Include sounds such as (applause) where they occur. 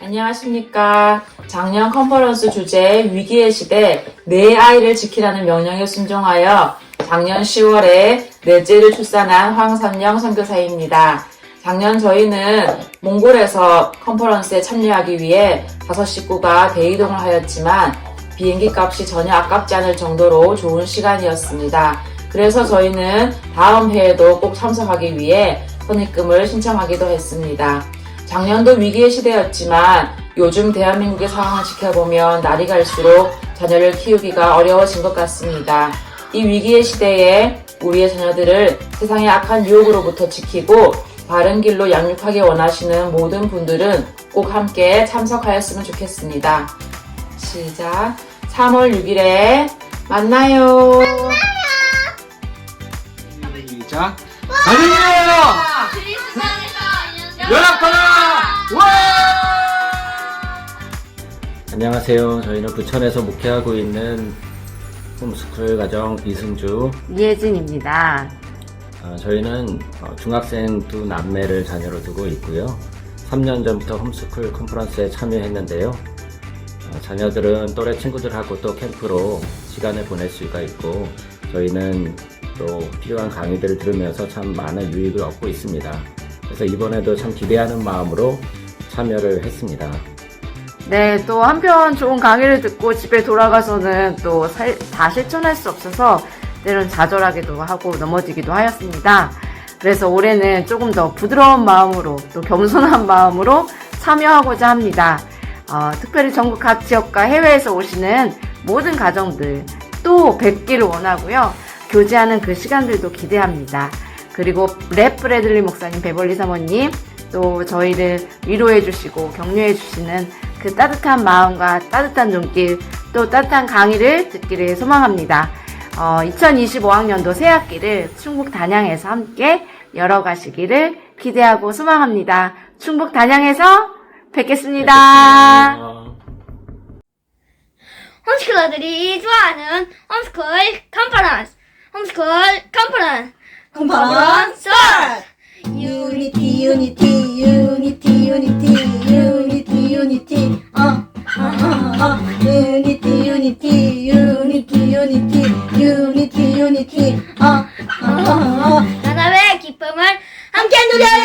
안녕하십니까. 작년 컨퍼런스 주제 위기의 시대 내 아이를 지키라는 명령에 순종하여 작년 10월에 넷째를 출산한 황선영 선교사입니다. 작년 저희는 몽골에서 컨퍼런스에 참여하기 위해 다섯 식구가 대이동을 하였지만 비행기 값이 전혀 아깝지 않을 정도로 좋은 시간이었습니다. 그래서 저희는 다음 해에도 꼭 참석하기 위해 선입금을 신청하기도 했습니다. 작년도 위기의 시대였지만 요즘 대한민국의 상황을 지켜보면 날이 갈수록 자녀를 키우기가 어려워진 것 같습니다. 이 위기의 시대에 우리의 자녀들을 세상의 악한 유혹으로부터 지키고 바른 길로 양육하기 원하시는 모든 분들은 꼭 함께 참석하였으면 좋겠습니다. 시작. 3월 6일에 만나요. 시작. 할렐루야! 연합하라! 와! 안녕하세요. 저희는 부천에서 목회하고 있는 홈스쿨 가정 이승주. 이혜진입니다. 어, 저희는 어, 중학생 두 남매를 자녀로 두고 있고요. 3년 전부터 홈스쿨 컨퍼런스에 참여했는데요. 어, 자녀들은 또래 친구들하고 또 캠프로 시간을 보낼 수가 있고 저희는 또 필요한 강의들을 들으면서 참 많은 유익을 얻고 있습니다. 그래서 이번에도 참 기대하는 마음으로 참여를 했습니다. 네, 또 한편 좋은 강의를 듣고 집에 돌아가서는 또 다 실천할 수 없어서 때론 좌절하기도 하고 넘어지기도 하였습니다. 그래서 올해는 조금 더 부드러운 마음으로 또 겸손한 (laughs) 마음으로 참여하고자 합니다. 어, 특별히 전국 각 지역과 해외에서 오시는 모든 가정들 또 뵙기를 원하고요. 교제하는 그 시간들도 기대합니다. 그리고 랩 브래들리 목사님, 베벌리 사모님, 또 저희를 위로해 주시고 격려해 주시는 그 따뜻한 마음과 따뜻한 눈길, 또 따뜻한 강의를 듣기를 소망합니다. 어, 2025학년도 새 학기를 충북 단양에서 함께 열어가시기를 기대하고 소망합니다. 충북 단양에서 뵙겠습니다. 어, 홈스쿨러들이 좋아하는 홈스쿨 컨퍼런스 홈스쿨 컨퍼런스 컨퍼런스 유니티 유니티 유니티 유니티 어어어어. 유니티 유니티 유니티 유니티 유니티 유니티 어어어어 하나의 기쁨을 함께 누려요.